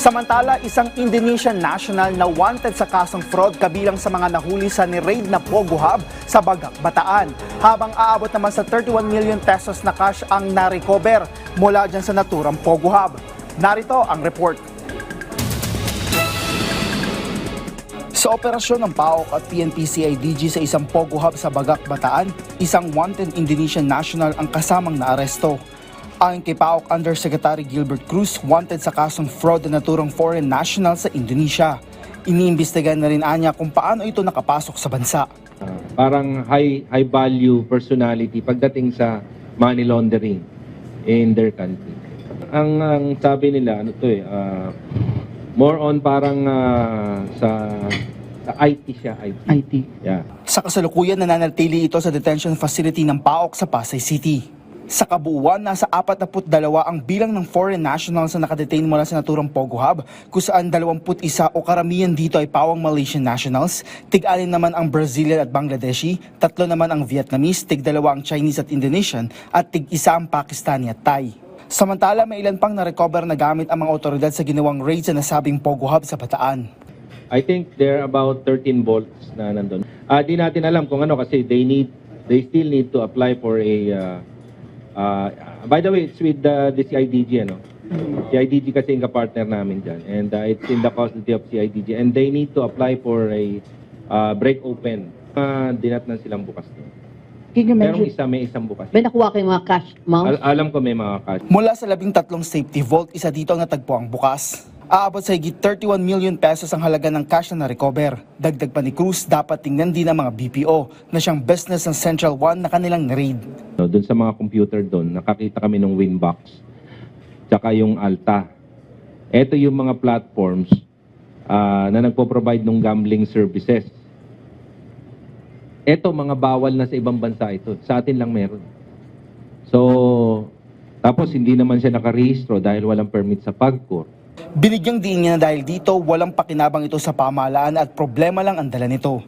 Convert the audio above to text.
Samantala, isang Indonesian national na wanted sa kasong fraud kabilang sa mga nahuli sa ni-raid na Pogo Hub sa Bagak, Bataan. Habang aabot naman sa 31 million pesos na cash ang na-recover mula dyan sa naturang Pogo Hub. Narito ang report. Sa operasyon ng PAOK at PNP-CIDG sa isang Pogo Hub sa Bagak, Bataan, isang wanted Indonesian national ang kasamang naaresto. Ayon kay PAOK Undersecretary Gilbert Cruz, wanted sa kasong fraud na naturang foreign national sa Indonesia. Iniimbestigahan na rin anya kung paano ito nakapasok sa bansa. Ah, parang high high value personality pagdating sa money laundering in their country. Ang ang sabi nila ano to eh ah, more on parang ah, sa sa IT siya IT. IT. Yeah. Sa kasalukuyan, nananatili ito sa detention facility ng PAOK sa Pasay City. Sa kabuuan, nasa 42 ang bilang ng foreign nationals na nakadetain mula sa naturang Pogo Hub, kung saan 21 o karamihan dito ay pawang Malaysian nationals, tig-alin naman ang Brazilian at Bangladeshi, tatlo naman ang Vietnamese, tig-dalawa ang Chinese at Indonesian, at tig-isa ang Pakistani at Thai. Samantala, may ilan pang na-recover na gamit ang mga otoridad sa ginawang raid sa nasabing Pogo Hub sa Bataan. I think there are about 13 volts na nandun. Ah, di natin alam kung ano kasi they need they still need to apply for a uh, uh, by the way, it's with the, the CIDG ano. CIDG kasi yung partner namin dyan and uh, it's in the custody of CIDG and they need to apply for a uh, break open. Uh, dinat na silang bukas doon. Can you Merong mention, isa, may isang bukas. may nakuha kayong mga cash amounts? Al- alam ko may mga cash. Mula sa labing tatlong safety vault, isa dito ang natagpo ang bukas. Aabot sa higit 31 million pesos ang halaga ng cash na na-recover. Dagdag pa ni Cruz, dapat tingnan din ng mga BPO na siyang business ng Central One na kanilang na-raid. Doon sa mga computer doon, nakakita kami ng Winbox, tsaka yung Alta. Ito yung mga platforms ah, na nagpo-provide ng gambling services. Ito, mga bawal na sa ibang bansa ito. Sa atin lang meron. So, tapos hindi naman siya nakarehistro dahil walang permit sa PAGCOR. Binigyang diin niya na dahil dito, walang pakinabang ito sa pamahalaan at problema lang ang dala nito.